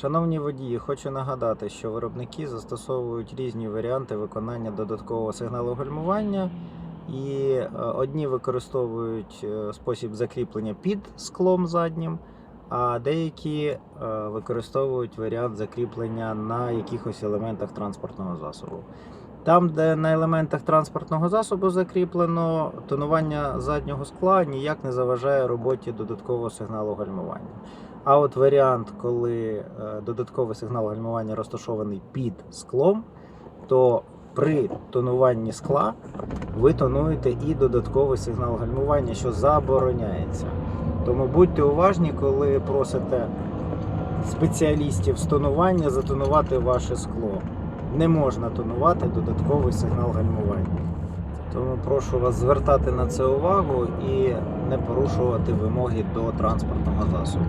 Шановні водії, хочу нагадати, що виробники застосовують різні варіанти виконання додаткового сигналу гальмування. І е, одні використовують е, спосіб закріплення під склом заднім, а деякі е, використовують варіант закріплення на якихось елементах транспортного засобу. Там, де на елементах транспортного засобу закріплено, тонування заднього скла ніяк не заважає роботі додаткового сигналу гальмування. А от варіант, коли е, додатковий сигнал гальмування розташований під склом, то при тонуванні скла ви тонуєте і додатковий сигнал гальмування, що забороняється. Тому будьте уважні, коли просите спеціалістів з тонування затонувати ваше скло. Не можна тонувати додатковий сигнал гальмування. Тому прошу вас звертати на це увагу і не порушувати вимоги до транспортного засобу.